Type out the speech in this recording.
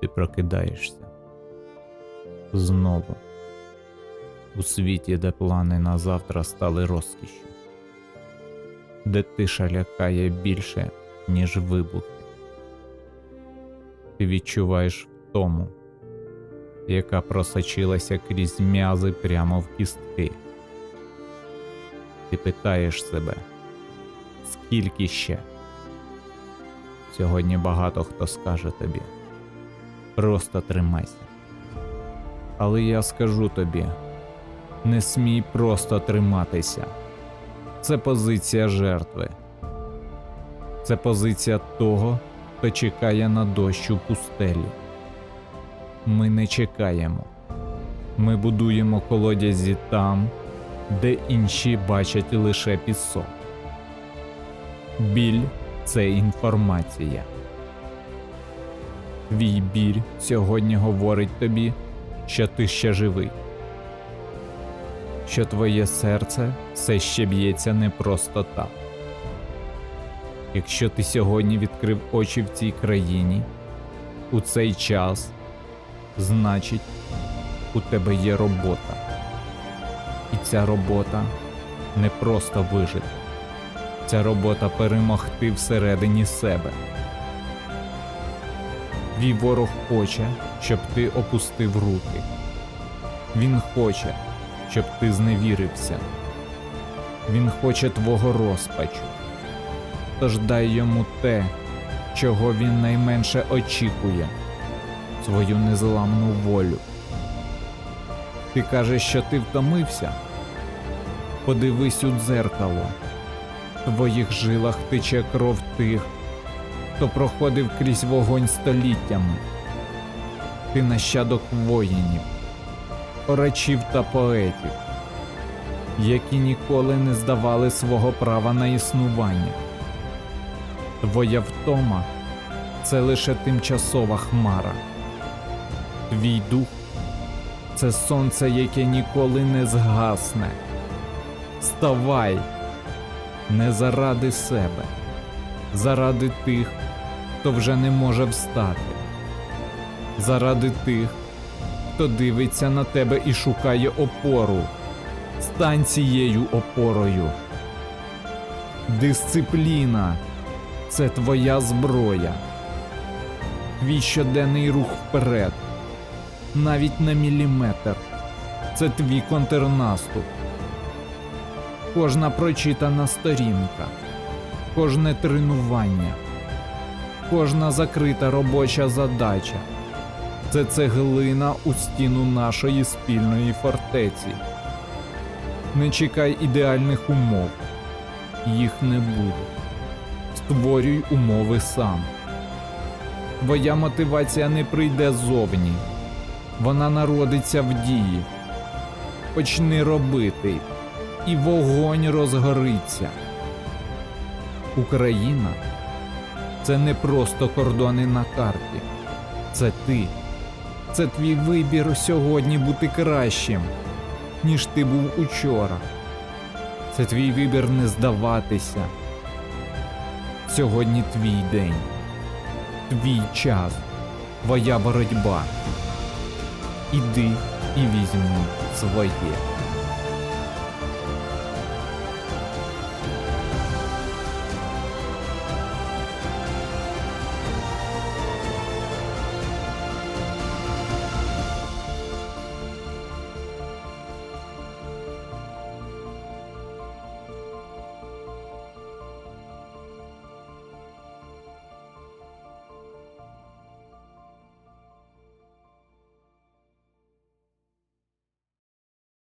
Ти прокидаєшся. Знову. У світі, де плани на завтра стали розкішшю, де тиша лякає більше, ніж вибухи. Ти відчуваєш втому, яка просочилася крізь м'язи прямо в кістки. Ти питаєш себе, скільки ще? Сьогодні багато хто скаже тобі. Просто тримайся. Але я скажу тобі: не смій просто триматися. Це позиція жертви. Це позиція того, хто чекає на дощ у пустелі. Ми не чекаємо. Ми будуємо колодязі там, де інші бачать лише пісок. Біль це інформація. Твій біль сьогодні говорить тобі, що ти ще живий, що твоє серце все ще б'ється не просто так. Якщо ти сьогодні відкрив очі в цій країні у цей час, значить, у тебе є робота. І ця робота не просто вижити. Ця робота перемогти всередині себе. Твій ворог хоче, щоб ти опустив руки. Він хоче, щоб ти зневірився. Він хоче твого розпачу. Тож дай йому те, чого він найменше очікує свою незламну волю. Ти кажеш, що ти втомився? Подивись у дзеркало. В твоїх жилах тече кров тих, хто проходив крізь вогонь століттями. Ти нащадок воїнів, орачів та поетів, які ніколи не здавали свого права на існування. Твоя втома це лише тимчасова хмара. Твій дух це сонце, яке ніколи не згасне. Вставай не заради себе, заради тих, хто вже не може встати, заради тих, хто дивиться на тебе і шукає опору. Стань цією опорою. Дисципліна це твоя зброя. Твій щоденний рух вперед, навіть на міліметр. Це твій контрнаступ. Кожна прочитана сторінка, кожне тренування, кожна закрита робоча задача це цеглина у стіну нашої спільної фортеці. Не чекай ідеальних умов, їх не буде. Створюй умови сам. Твоя мотивація не прийде ззовні, вона народиться в дії. Почни робити, і вогонь розгориться. Україна це не просто кордони на карті, це ти. Це твій вибір сьогодні бути кращим, ніж ти був учора. Це твій вибір не здаватися. Сьогодні твій день, твій час, твоя боротьба. Іди і візьми своє.